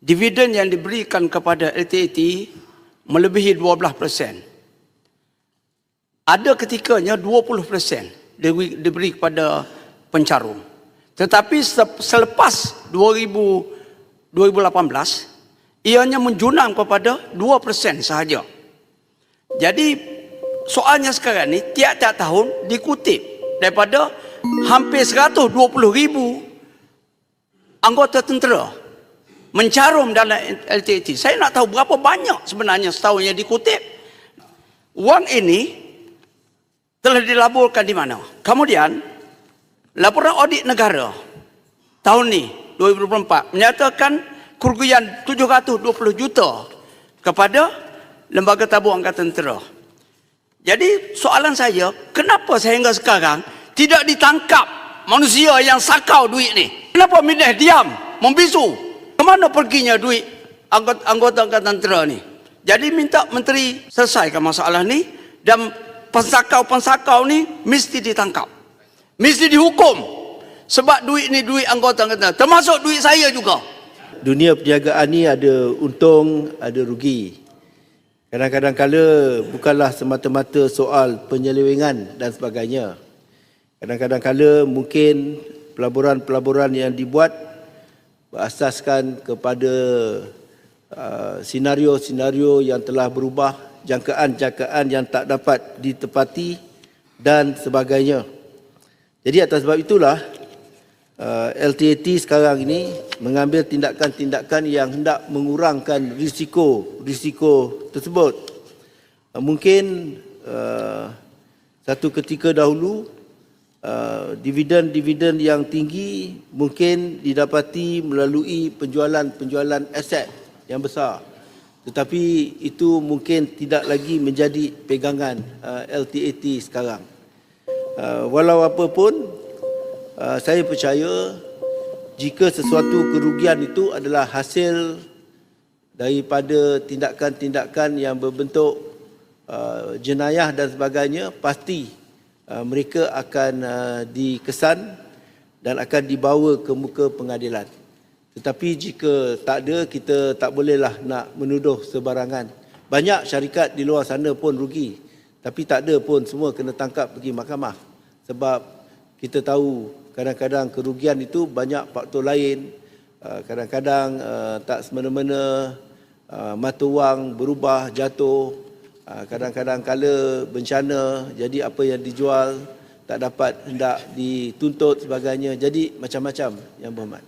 dividen yang diberikan kepada LTAT melebihi 12%. Ada ketikanya 20% diberi, diberi kepada pencarum. Tetapi se- selepas 2000, 2018, ianya menjunam kepada 2% sahaja. Jadi soalnya sekarang ni tiap-tiap tahun dikutip daripada hampir 120 ribu anggota tentera mencarum dalam LTT. Saya nak tahu berapa banyak sebenarnya setahun yang dikutip. Wang ini telah dilaburkan di mana? Kemudian laporan audit negara tahun ni 2024 menyatakan kerugian 720 juta kepada lembaga tabung angkatan tentera. Jadi soalan saya, kenapa sehingga sekarang tidak ditangkap manusia yang sakau duit ni? Kenapa milih diam, membisu? Kemana perginya duit anggota, anggota angkatan tentera ni? Jadi minta menteri selesaikan masalah ni dan pensakau-pensakau ni mesti ditangkap. Mesti dihukum. Sebab duit ni duit anggota tentera. Termasuk duit saya juga. dunia perniagaan ni ada untung, ada rugi. Kadang-kadang kala bukanlah semata-mata soal penyelewengan dan sebagainya. Kadang-kadang kala mungkin pelaburan-pelaburan yang dibuat berasaskan kepada uh, senario-senario yang telah berubah, jangkaan-jangkaan yang tak dapat ditepati dan sebagainya. Jadi atas sebab itulah uh, LTAT sekarang ini mengambil tindakan-tindakan yang hendak mengurangkan risiko-risiko tersebut. Uh, mungkin uh, satu ketika dahulu uh, dividen-dividen yang tinggi mungkin didapati melalui penjualan-penjualan aset yang besar. Tetapi itu mungkin tidak lagi menjadi pegangan uh, LTAT sekarang. Uh, walau apa pun uh, saya percaya jika sesuatu kerugian itu adalah hasil daripada tindakan-tindakan yang berbentuk uh, jenayah dan sebagainya pasti uh, mereka akan uh, dikesan dan akan dibawa ke muka pengadilan. Tetapi jika tak ada kita tak bolehlah nak menuduh sebarangan. Banyak syarikat di luar sana pun rugi. Tapi tak ada pun semua kena tangkap pergi mahkamah. Sebab kita tahu kadang-kadang kerugian itu banyak faktor lain. Uh, Kadang-kadang tak semena-mena mata wang berubah, jatuh. Uh, Kadang-kadang kala bencana, jadi apa yang dijual tak dapat hendak dituntut sebagainya. Jadi macam-macam yang berhormat.